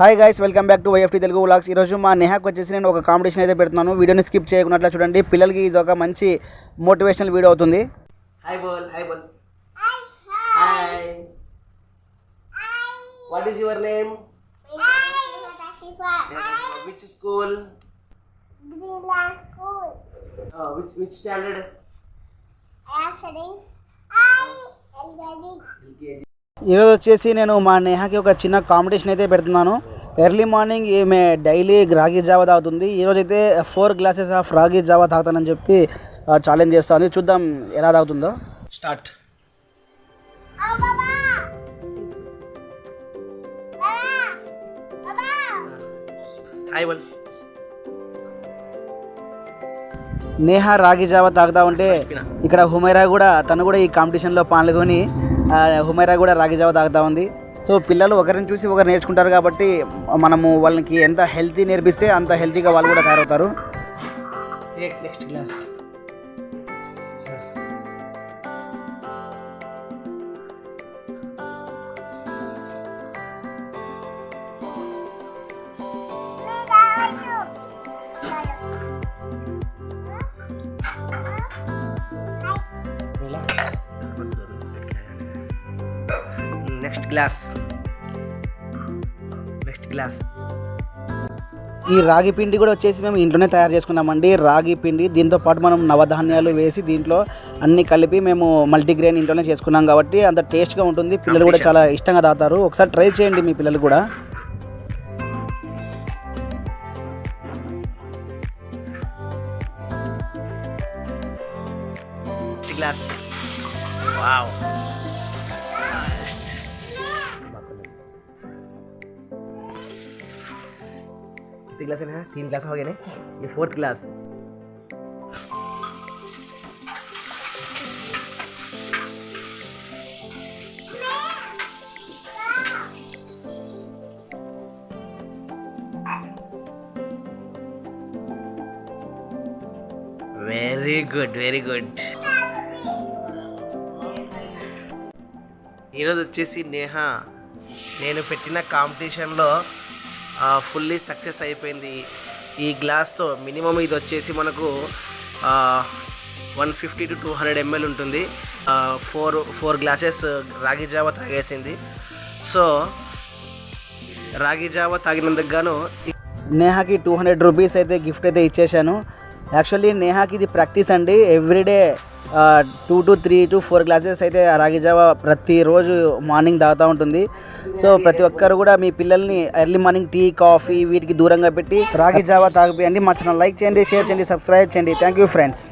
Hi guys welcome back to YFT Telugu vlogs ఈరోజు మా నెహాక్ వచ్చేసి నేను ఒక కాంపిటీషన్ అయితే పెడుతున్నాను. వీడియోని స్కిప్ చేయకున్నట్లు చూడండి. పిల్లలకి ఇది ఒక మంచి మోటివేషనల్ వీడియో అవుతుంది. హాయ్ బోల్ hi boll hi what is your name which school which which standard ఈరోజు వచ్చేసి నేను మా నేహాకి ఒక చిన్న కాంపిటీషన్ అయితే పెడుతున్నాను. ఎర్లీ మార్నింగ్ ఈమె డైలీ రాగి జావా తాగుతుంది. ఈరోజు అయితే ఫోర్ గ్లాసెస్ ఆఫ్ రాగి జావా తాగుతానని చెప్పి ఛాలెంజ్ చేస్తుంది చూద్దాం ఎలా తాగుతుందో. స్టార్ట్. హాయ్ నేహా రాగి జావా తాగుతా ఉంటే ఇక్కడ హుమైరా కూడా తను కూడా ఈ కాంపిటీషన్లో పాల్గొని హుమైరా కూడా రాగి జావ తాగుతా ఉంది. సో పిల్లలు ఒకరిని చూసి ఒకరు నేర్చుకుంటారు కాబట్టి మనము వాళ్ళకి ఎంత హెల్తీ నేర్పిస్తే అంత హెల్తీగా వాళ్ళు కూడా తయారవుతారు. Next class next glass. Next glass. ఈ రాగి పిండి కూడా వచ్చేసి మేము ఇంట్లోనే తయారు చేసుకున్నామండి. రాగి పిండి దీంతో పాటు మనం నవధాన్యాలు వేసి దీంట్లో అన్ని కలిపి మేము మల్టీగ్రెయిన్ ఇంట్లోనే చేసుకున్నాం కాబట్టి అంత టేస్ట్గా ఉంటుంది. పిల్లలు కూడా చాలా ఇష్టంగా తాగుతారు. ఒకసారి ట్రై చేయండి మీ పిల్లలు కూడా. గ్లాస్ వావ్ कितने ग्लास है तीन ग्लास हो गए ना ये fourth glass very good very good ఈరోజు వచ్చేసి నేహ నేను పెట్టిన కాంపిటీషన్లో ఫుల్లీ సక్సెస్ అయిపోయింది. ఈ గ్లాస్తో మినిమం ఇది వచ్చేసి మనకు one fifty to two hundred ml ఉంటుంది. ఫోర్ ఫోర్ గ్లాసెస్ రాగి జావా తాగేసింది. సో రాగి జావా తాగినందుకు గాను నేహాకి టూ హండ్రెడ్ రూపీస్ అయితే గిఫ్ట్ అయితే ఇచ్చేసాను యాక్చువల్లీ నేహాకి ఇది ప్రాక్టీస్ అండి. Everyday two to three to four glasses అయితే ఆ రాగి జావా ప్రతిరోజు మార్నింగ్ తాగుతూ ఉంటుంది. సో ప్రతి ఒక్కరు కూడా మీ పిల్లల్ని ఎర్లీ మార్నింగ్ టీ కాఫీ వీటికి దూరంగా పెట్టి రాగి జావా తాగిపోయండి. మా ఛానల్ లైక్ చేయండి షేర్ చేయండి సబ్స్క్రైబ్ చేయండి. Thank you friends